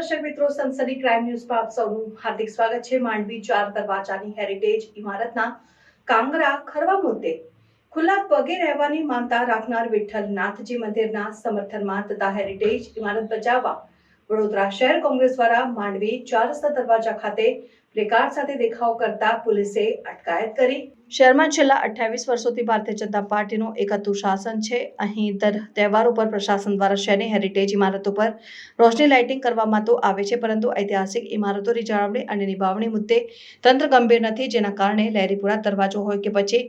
દર્શક મિત્રો, સનસની ક્રાઇમ ન્યૂઝમાં આપ સૌનું હાર્દિક સ્વાગત છે. માંડવી ચાર દરવાજાની હેરિટેજ ઇમારતના કાંગરા ખરવા મુદ્દે. ખુલ્લા પગે રહેવાની માનતા રાખનાર વિઠ્ઠલનાથજી મંદિરના સમર્થનમાં તથા હેરિટેજ ઇમારત બચાવવા વડોદરા શહેર કોંગ્રેસ દ્વારા માંડવી ચાર રસ્તા દરવાજા ખાતે પ્લેકાર્ડ સાથે દેખાવ કરતા પોલીસે અટકાયત કરી. શહેરમાં છેલ્લા અઠ્યાવીસ વર્ષોથી ભારતીય જનતા પાર્ટીનું એકતું શાસન છે. અહીં દર તહેવાર ઉપર પ્રશાસન દ્વારા શહેરની હેરિટેજ ઇમારતો પર રોશની લાઇટિંગ કરવામાં તો આવે છે, પરંતુ ઐતિહાસિક ઇમારતોની જાળવણી અને નિભાવણી મુદ્દે તંત્ર ગંભીર નથી, જેના કારણે લહેરીપુરા દરવાજો હોય કે પછી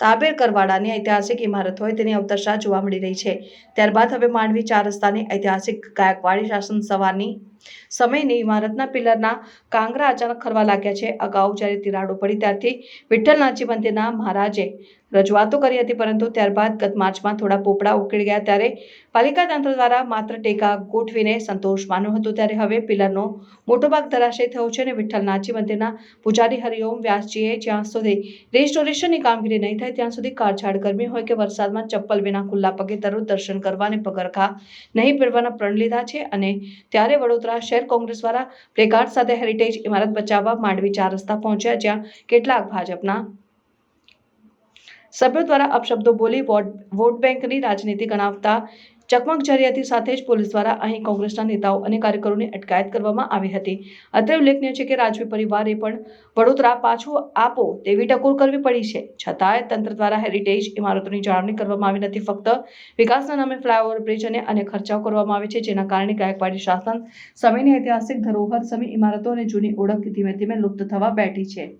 તાબેર કરવાડાની ઐતિહાસિક ઇમારત હોય તેની અવતરશા જોવા મળી રહી છે. ત્યારબાદ હવે માંડવી ચાર રસ્તાની ઐતિહાસિક ગાયકવાડી શાસન સવારની સમયની ઇમારતના પિલરના કાંગરા અચાનક ખરવા લાગ્યા છે. અગાઉ જ્યારે તિરાડો પડી ત્યારથી વિઠ્ઠલનાથજી મંદિરના મહારાજે રજૂઆતો કરી હતી, પરંતુ ત્યારબાદ ગત માર્ચમાં થોડા પોપડા ઉકળી ગયા. ત્યારે પાલિકા તંત્ર દ્વારા માત્ર ટેકા ગોઠવીને સંતોષ માન્યો હતો. ત્યારે હવે પિલરનો મોટો ભાગ ધરાશય થયો છે અને વિઠ્ઠલનાથજી મંદિરના પૂજારી હરિઓમ વ્યાસજીએ જ્યાં સુધી રેસ્ટોરેશનની કામગીરી નહીં થાય, ત્યાં સુધી કાળઝાળ ગરમી હોય કે વરસાદમાં ચપ્પલ વિના ખુલ્લા પગે દરરોજ દર્શન કરવા અને પગરખા નહીં પહેરવાના પ્રણ લીધા છે અને ત્યારે વડોદરા શહેર કોંગ્રેસ દ્વારા પ્લેકાર્ડ સાથે હેરિટેજ ઇમારત બચાવવા માંડવી ચાર રસ્તા પહોંચ્યા, જ્યાં કેટલાક ભાજપના સભ્યો દ્વારા અપશબ્દો બોલી વોટ વોટ બેંકની રાજનીતિ ગણાવતા ચકમક જરિયાતી સાથે જ પોલીસ દ્વારા અહીં કોંગ્રેસના નેતાઓ અને કાર્યકરોની અટકાયત કરવામાં આવી હતી. અત્રે ઉલ્લેખનીય છે કે રાજવી પરિવારે પણ વડોદરા પાછું આપો તેવી ટકોર કરવી પડી છે. છતાંય તંત્ર દ્વારા હેરિટેજ ઇમારતોની જાળવણી કરવામાં આવી નથી. ફક્ત વિકાસના નામે ફ્લાયઓવર, બ્રિજ અને અન્ય ખર્ચાઓ કરવામાં આવે છે, જેના કારણે ગાયકવાડી શાસન, સમયની ઐતિહાસિક ધરોહર સમી ઇમારતો અને જૂની ઓળખ ધીમે ધીમે લુપ્ત થવા બેઠી છે.